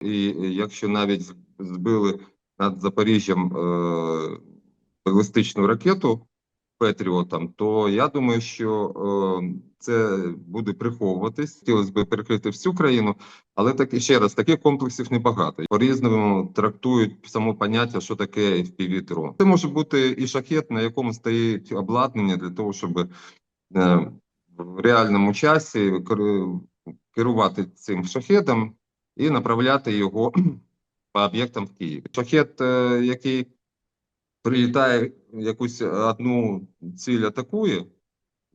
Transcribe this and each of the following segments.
І якщо навіть збили над Запоріжжям е, балістичну ракету Петріотом, то я думаю, що е, це буде приховуватись. Хотілося б перекрити всю країну, але так ще раз таких комплексів небагато. По різному трактують само поняття, що таке fpv дрон Це може бути і шахет, на якому стоїть обладнання для того, щоб е, в реальному часі кер- керувати цим шахедом і направляти його по об'єктам в Києві. Шахет, е, який прилітає якусь одну ціль атакує,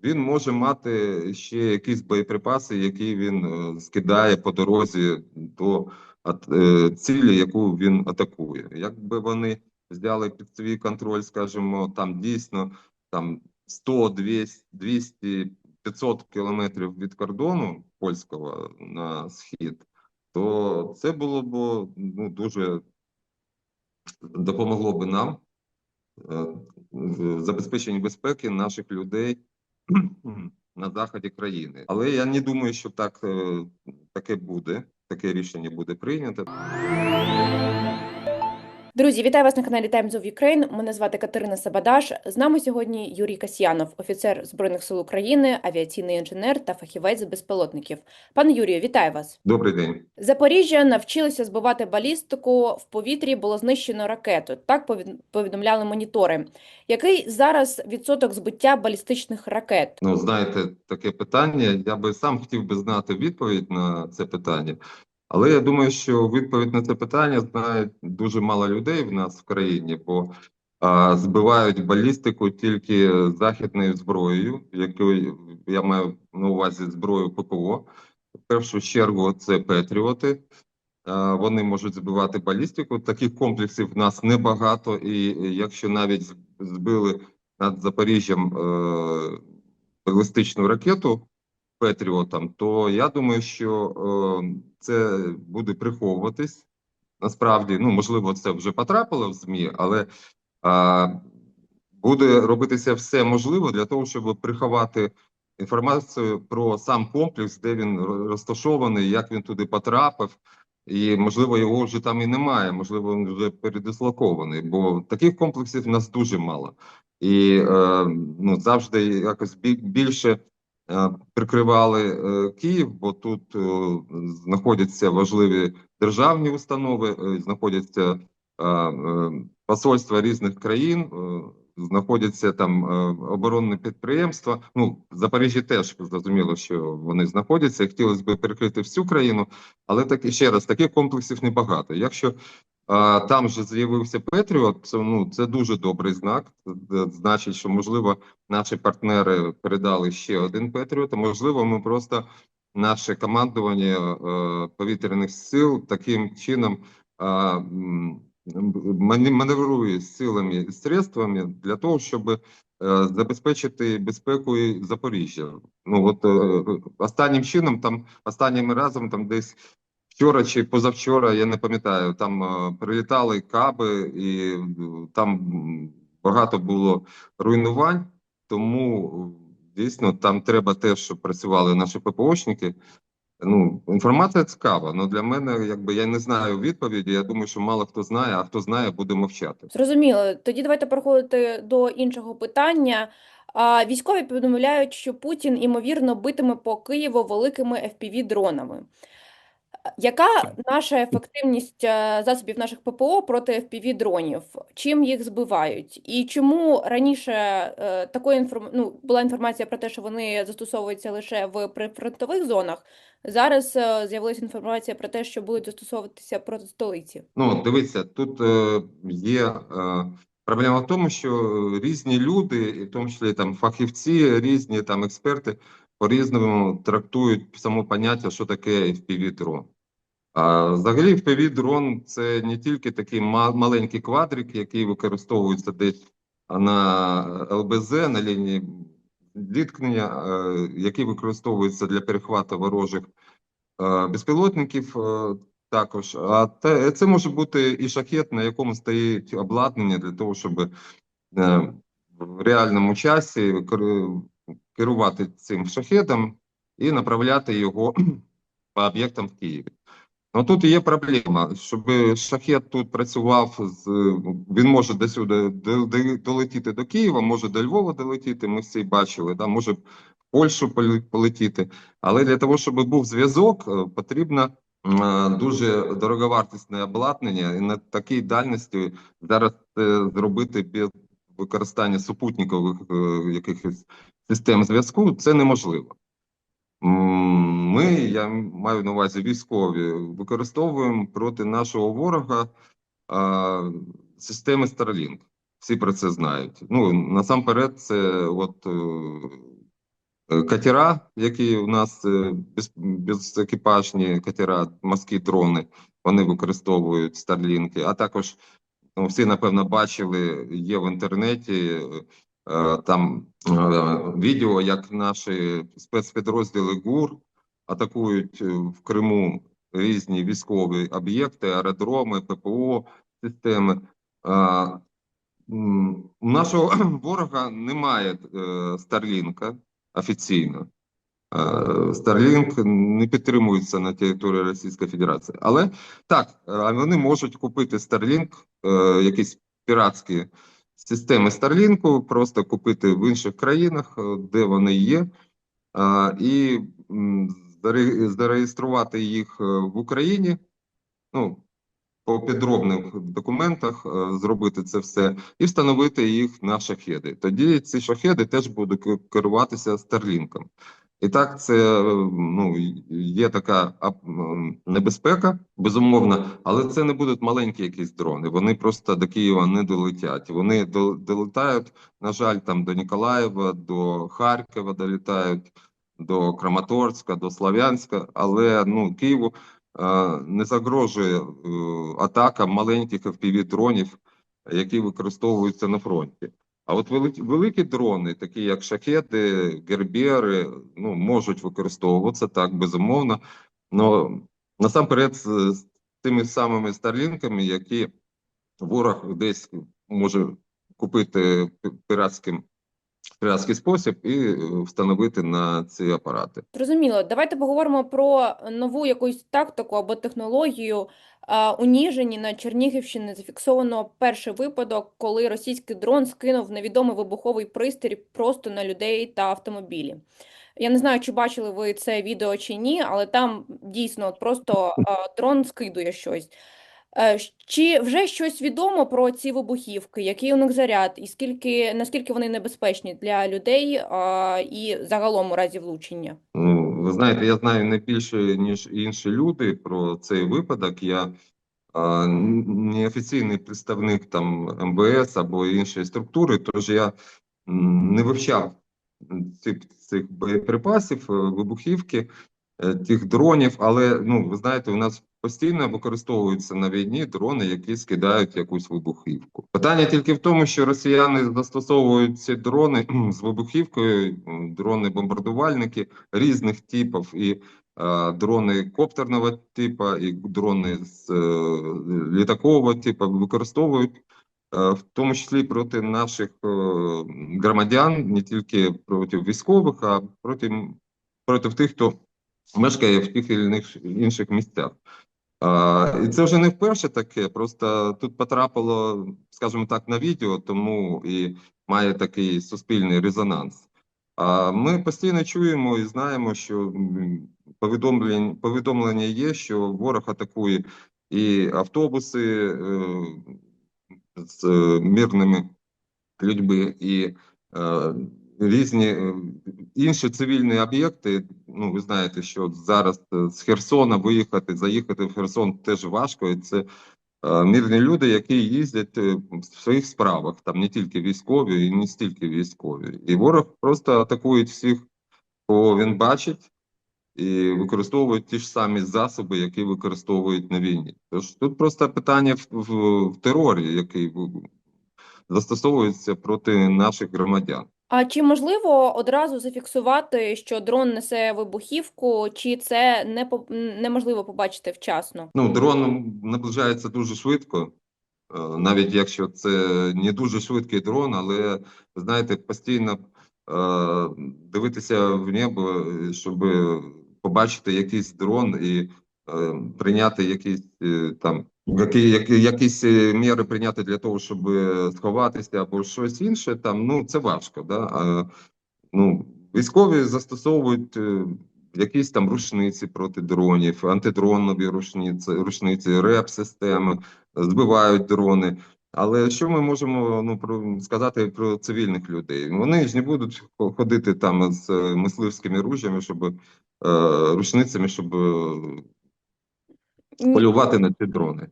він може мати ще якісь боєприпаси, які він е, скидає по дорозі до е, цілі, яку він атакує. Якби вони взяли під свій контроль, скажімо, там дійсно там 100, 200, 200 500 кілометрів від кордону польського на схід, то це було б ну, дуже допомогло би нам е, в забезпеченні безпеки наших людей на заході країни. Але я не думаю, що так е, таке буде. Таке рішення буде прийнято. Друзі, вітаю вас на каналі Times of Ukraine. Мене звати Катерина Сабадаш. З нами сьогодні Юрій Касьянов, офіцер Збройних сил України, авіаційний інженер та фахівець з безпілотників. Пане Юрію, вітаю вас. Добрий день. Запоріжжя навчилося збивати балістику. В повітрі було знищено ракету. Так повід- повідомляли монітори. Який зараз відсоток збиття балістичних ракет? Ну, знаєте, таке питання. Я би сам хотів би знати відповідь на це питання. Але я думаю, що відповідь на це питання знає дуже мало людей в нас в країні, бо а, збивають балістику тільки західною зброєю, якою я маю на увазі зброю ППО. В першу чергу це Петріоти. А, Вони можуть збивати балістику. Таких комплексів в нас небагато, і якщо навіть збили над Запоріжжям е, балістичну ракету Петріотом, то я думаю, що е, це буде приховуватись. Насправді, ну можливо, це вже потрапило в ЗМІ, але а, буде робитися все можливе для того, щоб приховати інформацію про сам комплекс, де він розташований, як він туди потрапив. І можливо його вже там і немає, можливо, він вже передислокований, бо таких комплексів в нас дуже мало. І е, ну завжди якось більше е, прикривали е, Київ, бо тут е, знаходяться важливі державні установи, е, знаходяться е, е, посольства різних країн, е, знаходяться там е, оборонні підприємства. Ну, в Запоріжжі теж зрозуміло, що вони знаходяться. Хотілося б перекрити всю країну, але так ще раз таких комплексів небагато. Якщо а, там же з'явився Петріот, це ну це дуже добрий знак. Значить, що можливо наші партнери передали ще один Петріот. а Можливо, ми просто наше командування е, повітряних сил таким чином е, маневрує силами і средствами для того, щоб е, забезпечити безпеку і Запоріжжя. Ну от е, останнім чином, там останнім разом, там десь вчора чи позавчора, я не пам'ятаю, там е, прилітали каби, і е, там багато було руйнувань. Тому е, дійсно там треба теж, щоб працювали наші ППОшники. Ну, інформація цікава, але для мене, якби я не знаю відповіді. Я думаю, що мало хто знає, а хто знає, буде мовчати. Зрозуміло. Тоді давайте переходити до іншого питання. Військові повідомляють, що Путін імовірно битиме по Києву великими FPV-дронами. Яка наша ефективність е, засобів наших ППО проти FPV-дронів? Чим їх збивають? І чому раніше е, такої інформ... ну, була інформація про те, що вони застосовуються лише в прифронтових зонах? Зараз е, з'явилася інформація про те, що будуть застосовуватися проти столиці. Ну, дивіться, тут є проблема в тому, що різні люди, і в тому числі там фахівці, різні там експерти по-різному трактують само поняття, що таке FPV-дрон. Взагалі FPV-дрон – це не тільки такий ма- маленький квадрик, який використовується десь на ЛБЗ, на лінії зіткнення, е, який використовується для перехвату ворожих е, безпілотників. е, також, а це може бути і шахет, на якому стоїть обладнання для того, щоб в реальному часі керувати цим шахетом і направляти його по об'єктам в Києві. Ну тут є проблема, щоб шахет тут працював з він може до сюди до- до- долетіти до Києва, може до Львова долетіти. Ми всі бачили, да, може в Польщу поле- полетіти. Але для того, щоб був зв'язок, е, потрібно е, дуже дороговартісне обладнання, і на такій дальності зараз це зробити без використання супутникових е, якихось систем зв'язку це неможливо. Ми, я маю на увазі військові, використовуємо проти нашого ворога а, системи Starlink. Всі про це знають. Ну, насамперед, це от е, е, катера, які у нас е, без, безекіпажні катера, морські дрони, вони використовують Starlink, а також ну, всі, напевно, бачили, є в інтернеті там е, відео, як наші спецпідрозділи ГУР атакують е, в Криму різні військові об'єкти, аеродроми, ППО системи. У нашого ворога немає е, Старлінка офіційно. Е, Starlink не підтримується на території Російської Федерації. Але так, е, вони можуть купити Starlink, е, якісь піратські системи Starlink, просто купити в інших країнах, е, де вони є, і зареєструвати їх е, в Україні. Ну, по підробних документах е, зробити це все і встановити їх на шахеди. Тоді ці шахеди теж будуть керуватися Старлінком. І так, це ну, є така небезпека, безумовно, але це не будуть маленькі якісь дрони. Вони просто до Києва не долетять. Вони до- долетають, на жаль, там до Ніколаєва, до Харкова долітають, до Краматорська, до Слов'янська, але ну, Києву е, не загрожує е, атака маленьких FPV-дронів, які використовуються на фронті. А от великі, великі дрони, такі як шахеди, гербіри, ну, можуть використовуватися так, безумовно. Но насамперед з, з тими самими старлінками, які ворог десь може купити пі- піратським піратський спосіб і е, встановити на ці апарати. Зрозуміло. Давайте поговоримо про нову якусь тактику або технологію. У Ніжині на Чернігівщині зафіксовано перший випадок, коли російський дрон скинув невідомий вибуховий пристрій просто на людей та автомобілі. Я не знаю, чи бачили ви це відео чи ні, але там дійсно просто дрон скидує щось. Е, Чи вже щось відомо про ці вибухівки? Який у них заряд, і скільки наскільки вони небезпечні для людей а, і загалом у разі влучення? Ну, ви знаєте, я знаю не більше, ніж інші люди про цей випадок. Я а, н- не офіційний представник там МВС або іншої структури, тож я не вивчав цих, цих боєприпасів, е, вибухівки, е, тих дронів, але ну, ви знаєте, у нас постійно використовуються на війні дрони, які скидають якусь вибухівку. Питання тільки в тому, що росіяни застосовують ці дрони з вибухівкою, дрони-бомбардувальники різних типів, і е, дрони коптерного типу, і дрони з е, літакового типу використовують. е, В тому числі проти наших громадян, не тільки проти військових, а проти, проти тих, хто мешкає в тих чи інших місцях. А, і це вже не вперше таке. Просто тут потрапило, скажімо так, на відео, тому і має такий суспільний резонанс. А ми постійно чуємо і знаємо, що м, повідомлень, повідомлення є, що ворог атакує і автобуси е, з е, мирними людьми, і е, різні е, інші цивільні об'єкти. Ну, ви знаєте, що зараз е, з Херсона виїхати, заїхати в Херсон теж важко. І це е, мирні люди, які їздять е, в своїх справах, там не тільки військові і не стільки військові. І ворог просто атакує всіх, кого він бачить. І використовують ті ж самі засоби, які використовують на війні. Тож тут просто питання в, в, в терорі, який застосовується проти наших громадян. А чи можливо одразу зафіксувати, що дрон несе вибухівку, чи це не по- неможливо побачити вчасно? Ну, дрон наближається дуже швидко, е, навіть якщо це не дуже швидкий дрон, але знаєте, постійно е, дивитися в небо, щоб побачити якийсь дрон і е, прийняти якісь там які, які, якісь е, міри прийняти для того, щоб е, сховатися або щось інше, там ну це важко. Да? А, ну, військові застосовують е, якісь там рушниці проти дронів, антидронові рушниці, рушниці, реп-системи, збивають дрони. Але що ми можемо ну, про, сказати про цивільних людей? Вони ж не будуть ходити там з мисливськими ружями, щоб е, рушницями, щоб полювати на ці дрони.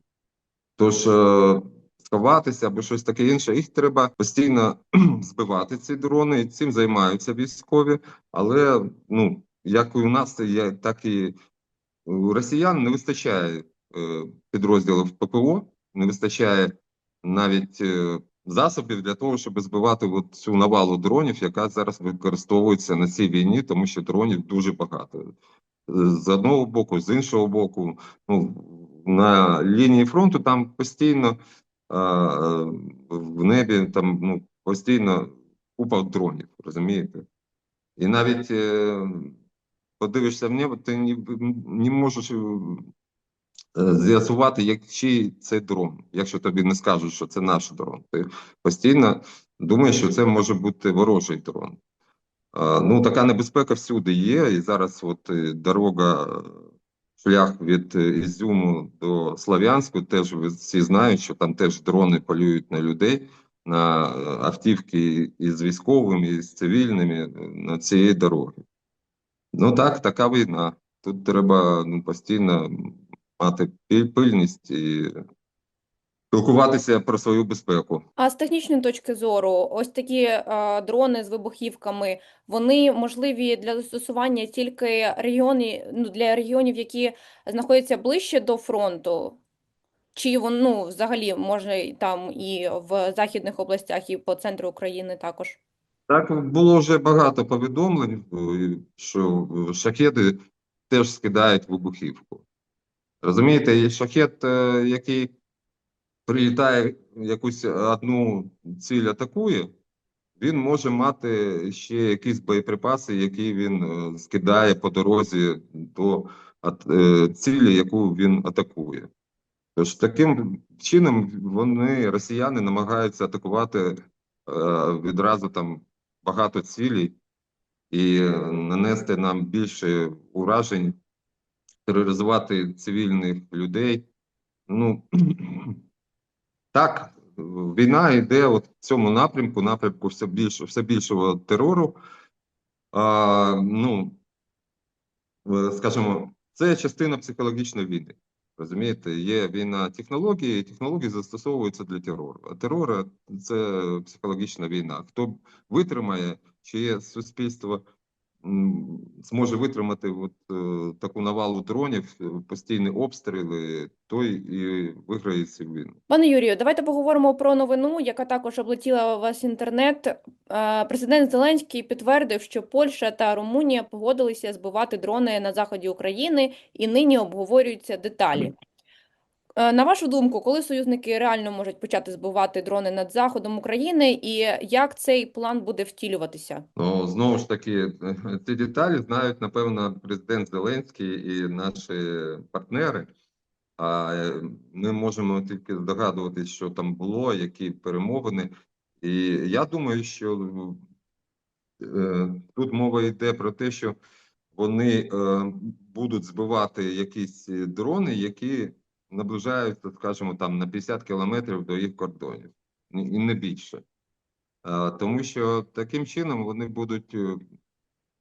Тож е, сховатися або щось таке інше, їх треба постійно збивати, ці дрони, і цим займаються військові. Але ну, як і у нас, так і у росіян не вистачає е, підрозділів ППО, не вистачає навіть е, засобів для того, щоб збивати от цю навалу дронів, яка зараз використовується на цій війні, тому що дронів дуже багато. Е, З одного боку, з іншого боку, ну, на лінії фронту там постійно в небі там ну, постійно купа дронів, розумієте? І навіть е, подивишся в небо, ти не, не можеш е, з'ясувати, як чий це дрон, якщо тобі не скажуть, що це наш дрон. Ти постійно думаєш, що це може бути ворожий дрон. Ну, така небезпека всюди є, і зараз от е, дорога, шлях від е, Ізюму до Слов'янську, теж ви всі знають, що там теж дрони полюють на людей, на е, автівки із військовими, і з цивільними е, на цієї дороги. Ну так, така війна. Тут треба ну, постійно мати пильність і спілкуватися про свою безпеку. А з технічної точки зору, ось такі е, дрони з вибухівками, вони можливі для застосування тільки регіони, ну, для регіонів, які знаходяться ближче до фронту? Чи вон, ну, взагалі може там і в західних областях, і по центру України також? Так, було вже багато повідомлень, е, що шахеди теж скидають вибухівку. Розумієте, шахет, е, який прилітає якусь одну ціль атакує, він може мати ще якісь боєприпаси, які він е, скидає по дорозі до е, цілі, яку він атакує. Тож таким чином вони, росіяни, намагаються атакувати е, відразу там багато цілей і нанести нам більше уражень, тероризувати цивільних людей. Ну так, війна йде от в цьому напрямку, напрямку все більше, все більшого терору. А, ну, е, скажімо, це частина психологічної війни. Розумієте, є війна технології, і технології застосовуються для терору. А терор це психологічна війна. Хто витримає, чи є суспільство зможе витримати от, е, таку навалу дронів, е, постійні обстріли, той і виграє цю війну. Пане Юрію, давайте поговоримо про новину, яка також облетіла весь інтернет. Е, Президент Зеленський підтвердив, що Польща та Румунія погодилися збивати дрони на заході України і нині обговорюються деталі. Е, На вашу думку, коли союзники реально можуть почати збивати дрони над заходом України, і як цей план буде втілюватися? Ну, знову ж таки, ці деталі знають, напевно, президент Зеленський і наші партнери. А е, ми можемо тільки здогадуватись, що там було, які перемовини. І я думаю, що е, тут мова йде про те, що вони будуть збивати якісь дрони, які наближаються, скажімо, там на 50 кілометрів до їх кордонів, і не більше. Е, Тому що таким чином вони будуть е,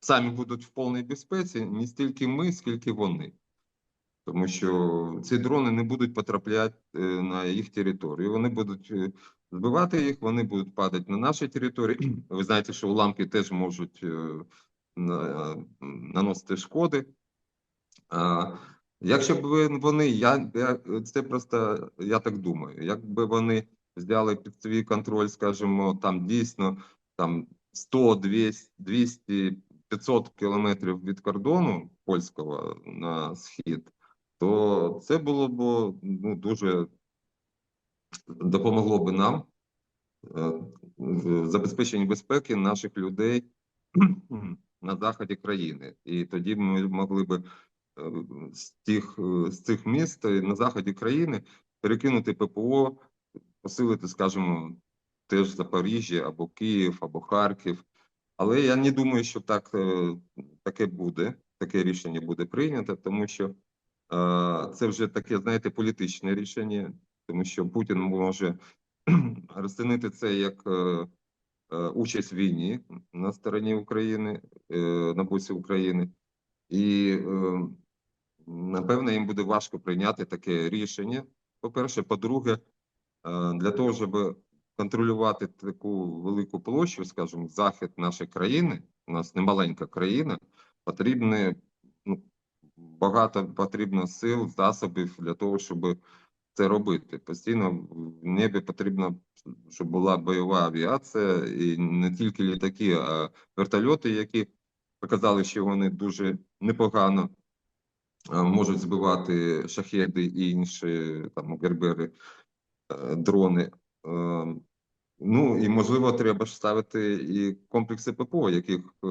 самі будуть в повній безпеці, не стільки ми, скільки вони. Тому що ці дрони не будуть потрапляти е, на їх територію. Вони будуть збивати їх, вони будуть падати на нашій території. Ви знаєте, що уламки теж можуть наносити шкоди. Якщо б вони, я, я це просто я так думаю, якби вони взяли під свій контроль, скажімо, там дійсно там 100, 200, 200, 500 кілометрів від кордону польського на схід, то це було б ну, дуже допомогло би нам е, в забезпеченні безпеки наших людей на заході країни. І тоді ми могли би з тих е, з цих міст е, на заході країни перекинути ППО, посилити, скажімо, теж Запоріжжя або Київ, або Харків. Але я не думаю, що так е, таке буде, таке рішення буде прийнято, тому що е, це вже таке, знаєте, політичне рішення, тому що Путін може розцінити це як е, е, участь в війні на стороні України, е, на боці України, і е, напевно їм буде важко прийняти таке рішення. По-перше, по-друге, е, для того, щоб контролювати таку велику площу, скажімо, захід нашої країни, у нас не маленька країна, потрібне ну, багато потрібно сил, засобів для того, щоб це робити. Постійно в небі потрібно, щоб була бойова авіація, і не тільки літаки, а вертольоти, які показали, що вони дуже непогано можуть збивати шахеди і інші там гербери, е, дрони. Е, Ну і можливо, треба ж ставити і комплекси ППО, яких е,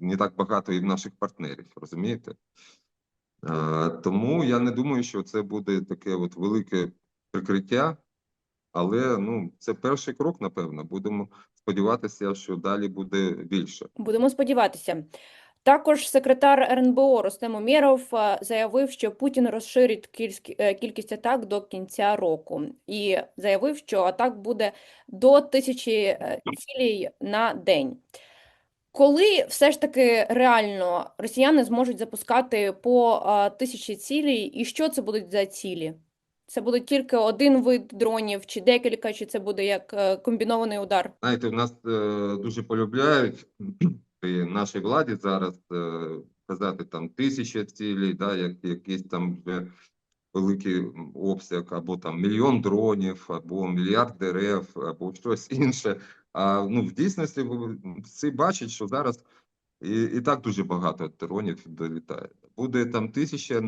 не так багато і в наших партнерів, розумієте? Е, Тому я не думаю, що це буде таке от велике прикриття, але ну це перший крок, напевно. Будемо сподіватися, що далі буде більше. Будемо сподіватися. Також секретар РНБО Рустем Умєров е, заявив, що Путін розширить е, кількість атак до кінця року, і заявив, що атак буде до тисячі е, цілей на день. Коли все ж таки реально росіяни зможуть запускати по тисячі цілей, і що це будуть за цілі? Це буде тільки один вид дронів, чи декілька, чи це буде як комбінований удар? Знаєте, у нас е, дуже полюбляють нашій владі зараз е, казати там тисяча цілей, да, як якийсь там вже великий обсяг, або там мільйон дронів, або мільярд дерев, або щось інше. А ну в дійсності всі бачать, що зараз і, і так дуже багато дронів долітає. Буде там тисяча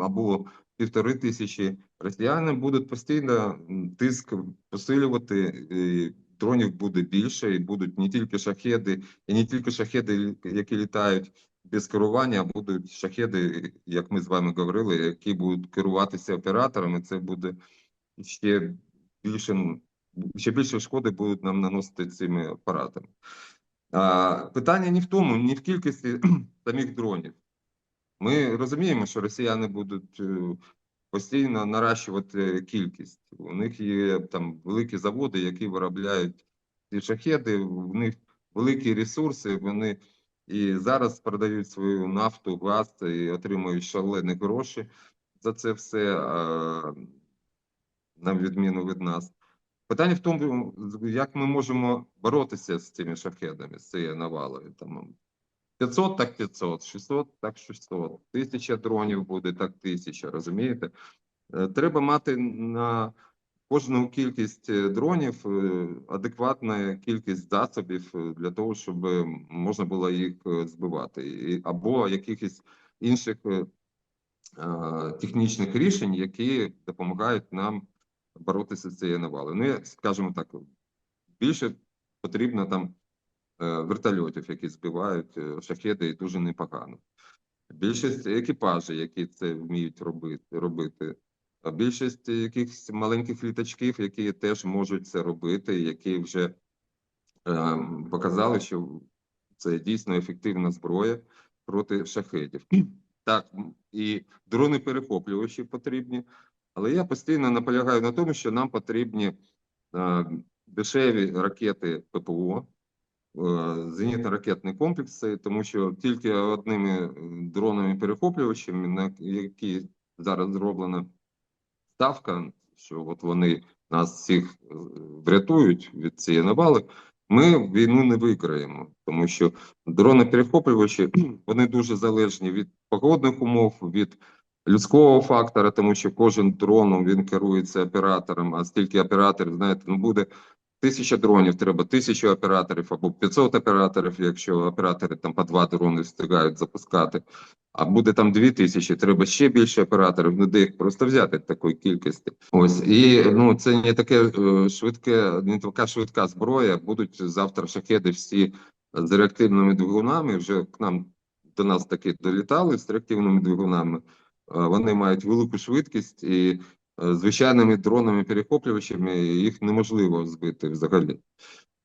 або півтори тисячі. Росіяни будуть постійно тиск посилювати. І дронів буде більше, і будуть не тільки шахеди, і не тільки шахеди, які літають без керування, а будуть шахеди, як ми з вами говорили, які будуть керуватися операторами. Це буде ще більше, ще більше шкоди будуть нам наносити цими апаратами. А, питання не в тому, не в кількості самих дронів. Ми розуміємо, що росіяни будуть е, постійно наращувати кількість. У них є там великі заводи, які виробляють ці шахеди, в них великі ресурси, вони і зараз продають свою нафту, газ і отримують шалені гроші за це все, на відміну від нас. Питання в тому, як ми можемо боротися з цими шахедами, з цією навалою. Там 500 так 500, 600 так 600, 1000 дронів буде так 1000, розумієте? Е, Треба мати на кожну кількість е, дронів е, адекватна кількість засобів для того, щоб можна було їх збивати, або якихось інших технічних рішень, які допомагають нам боротися з цією навалою. Ну, скажімо так, більше потрібно там вертольотів, які збивають е, шахеди, і дуже непогано. Більшість екіпажів, які це вміють робити, робити. Більшість якихось маленьких літачків, які теж можуть це робити, які вже е, показали, що це дійсно ефективна зброя проти шахедів. Так, і дрони перехоплювачі потрібні, але я постійно наполягаю на тому, що нам потрібні е, дешеві ракети ППО, е, зенітно-ракетні комплекси, тому що тільки одними е, дронами перехоплювачами, на які зараз зроблена ставка, що от вони нас всіх е, врятують від цієї навали, ми війну не виграємо, тому що дрони-перехоплювачі вони дуже залежні від погодних умов, від людського фактора, тому що кожен дрон він керується оператором, а стільки операторів, знаєте, ну буде тисяча дронів, треба тисячу операторів або 500 операторів, якщо оператори там по два дрони встигають запускати. А буде там дві тисячі, треба ще більше операторів, ну де їх просто взяти такої кількості. Ось і ну це не таке е, швидке, не така швидка зброя. Будуть завтра шахеди всі з реактивними двигунами. Вже к нам до нас таки долітали з реактивними двигунами. Е, Вони мають велику швидкість і звичайними дронами-перехоплювачами їх неможливо збити взагалі.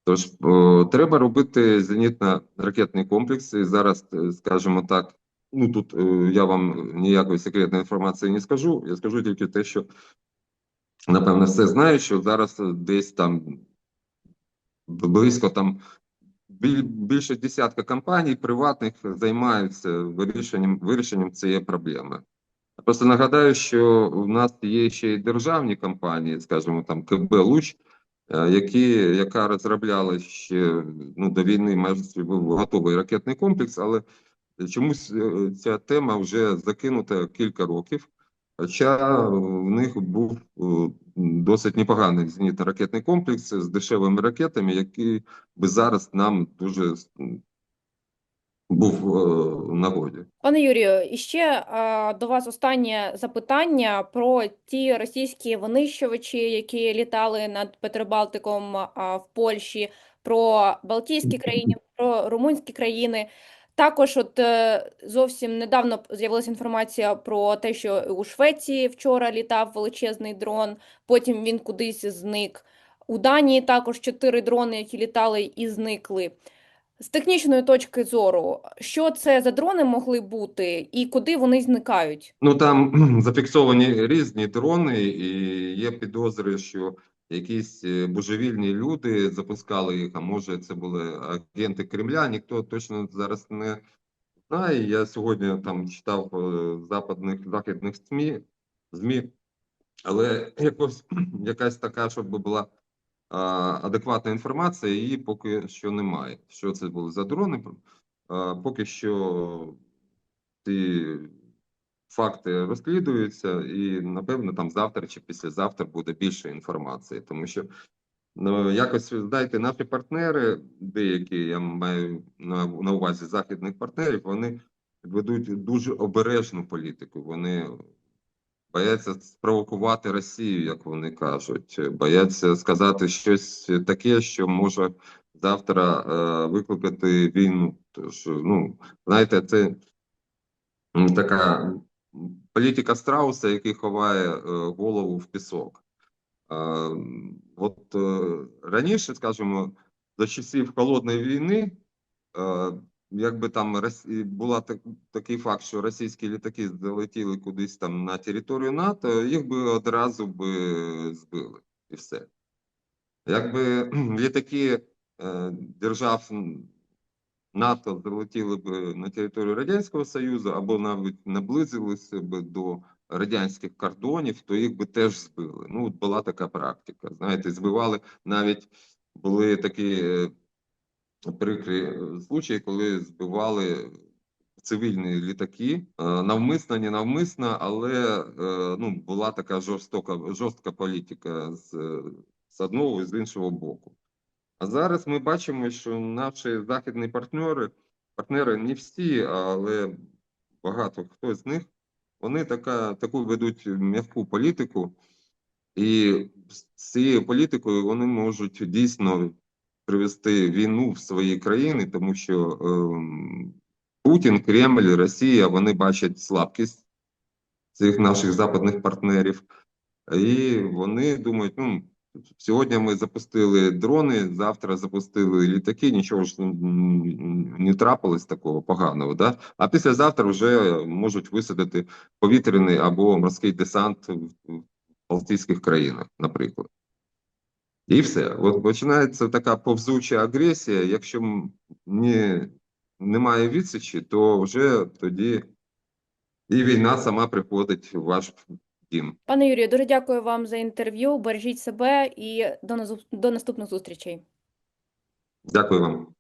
Тож о, треба робити зенітно-ракетний комплекс. І зараз, е, скажімо так, ну тут е, я вам ніякої секретної інформації не скажу. Я скажу тільки те, що напевно все знаю, що зараз е, десь там близько там більше десятка компаній приватних займаються вирішенням вирішенням цієї проблеми. Просто нагадаю, що в нас є ще й державні компанії, скажімо, там КБ Луч, е, які, яка розробляла ще ну, до війни майже був готовий ракетний комплекс, але чомусь е, ця тема вже закинута кілька років. Хоча в них був е, досить непоганий зенітно-ракетний комплекс з дешевими ракетами, які би зараз нам дуже був е, в нагоді. Пане Юрію, і ще а, до вас останнє запитання про ті російські винищувачі, які літали над Петробалтиком а, в Польщі, про Балтійські країни, про румунські країни. Також, от е, зовсім недавно з'явилася інформація про те, що у Швеції вчора літав величезний дрон, потім він кудись зник. У Данії також чотири дрони, які літали і зникли. З технічної точки зору, що це за дрони могли бути і куди вони зникають? Ну там зафіксовані різні дрони, і є підозри, що якісь е, божевільні люди запускали їх, а може це були агенти Кремля. Ніхто точно зараз не знає. Я сьогодні там читав е, западних західних СМІ, ЗМІ, але якось якась така, щоб була адекватна інформація, її поки що немає. Що це були за дрони? Поки що ці факти розслідуються, і напевно там завтра чи післязавтра буде більше інформації, тому що ну, якось знаєте, наші партнери, деякі я маю на, на увазі західних партнерів, вони ведуть дуже обережну політику. Вони бояться спровокувати Росію, як вони кажуть, бояться сказати щось таке, що може завтра е, викликати війну. Тож, ну, знаєте, це така політика страуса, який ховає е, голову в пісок. Е, от е, раніше, скажімо, за часів холодної війни, е, якби там була так, такий факт, що російські літаки залетіли кудись там на територію НАТО, їх би одразу би збили і все. Якби літаки е, держав НАТО залетіли б на територію Радянського Союзу або навіть наблизилися б до радянських кордонів, то їх би теж збили. Ну, от була така практика. Знаєте, збивали навіть були такі е, прикрі е, случаї, коли збивали цивільні літаки, навмисно, не навмисно, але е, ну, була така жорстока, жорстка політика з, з одного і з іншого боку. А зараз ми бачимо, що наші західні партнери, партнери не всі, але багато хто з них, вони така, таку ведуть м'яку політику, і з цією політикою вони можуть дійсно привести війну в свої країни, тому що ем, Путін, Кремль, Росія вони бачать слабкість цих наших западних партнерів, і вони думають, ну. Сьогодні ми запустили дрони, завтра запустили літаки, нічого ж не трапилось такого поганого. Да? А післязавтра вже можуть висадити повітряний або морський десант в Балтійських країнах, наприклад. І все. От починається така повзуча агресія. Якщо не, немає відсічі, то вже тоді і війна сама приходить в ваш дім. Пане Юрію, дуже дякую вам за інтерв'ю. Бережіть себе і до до наступних зустрічей. Дякую вам.